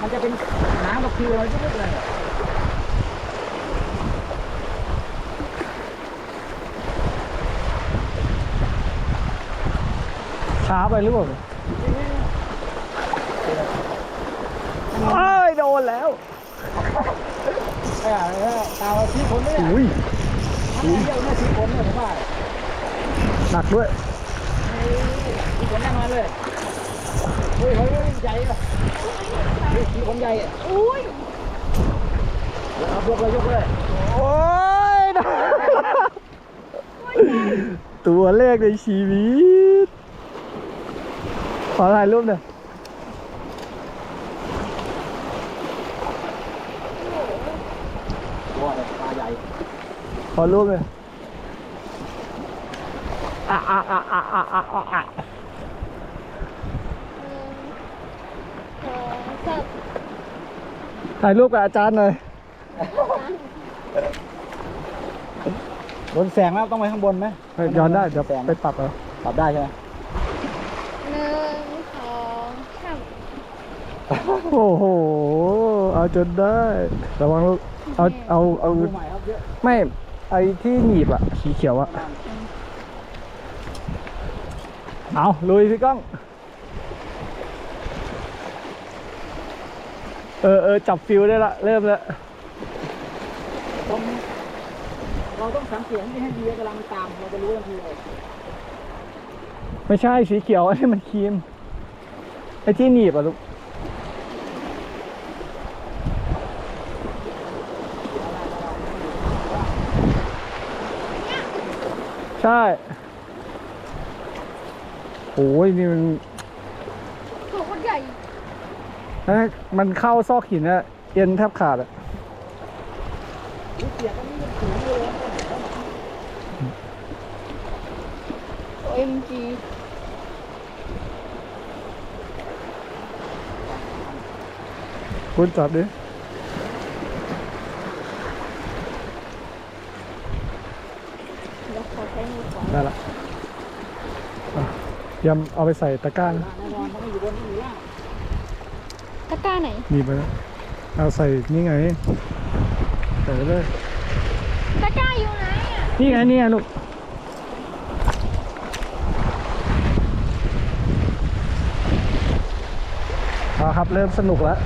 มันจะเป็นน้ำกับคิวอะไรทุกเลยช้าไปหรือเปล่าเอ้ยโดนแล้วเออเออตาชี้คนเนี่ยอุ้ยถ้าเที่ยวเนี่ยชี้คนเนี่ยผมว่าหนักด้วยชี้คนแน่นอนเลยเฮ้ยเฮ้ยเฮ้ยใหญ่อะ เฮ้ยชี้คนใหญ่อะอุ้ยเอายกเลยยกเลยโอ้ย ตัวแรกในชีวิต ขอถ่ายรูปหน่อยตัวเนี่ยปลาใหญ่ ขอรูปหน่อยอะอะอะอะอะอะอะอะ หนึ่งสองสาม ถ่ายรูปกับอาจารย์หน่อยบนแสงแล้วต้องไปข้างบนไหมเฮ้ยย้อนได้เดี๋ยวแสงไปปรับเอาปรับได้ใช่ไหมหนึ่งสองสามโอ้โห เอาจนได้ระวังลูกเอาเอาเอาดูใหม่ครับเยอะไม่ไอ้ที่หนีบอะสีเขียวอะเอาลุยพี่ก้อง เออเออจับฟิลได้ละเริ่มแล้วต้องเราต้องสังเกตให้ดีกำลังตามเราจะรู้ทันทีเลยไม่ใช่สีเขียวอันนี้มันครีมไอ้ที่หนีบอะลูกใช่โอ้ยนี่มัน ตัวคนใหญ่เอ้ย มันเข้าซอกหินอะเอ็นแทบขาดอะโอ้ยมจีคุณจับดิได้ละยำเอาไปใส่ตะกร้านะ ต้องอยู่บนต้องอยู่ล่างตะกร้าไหนหนีบไปนะเอาใส่นี่ไงใส่ไปเลยตะกร้าอยู่ไหนอะนี่ไงนี่ไงลูกเอาครับเริ่มสนุกแล้ว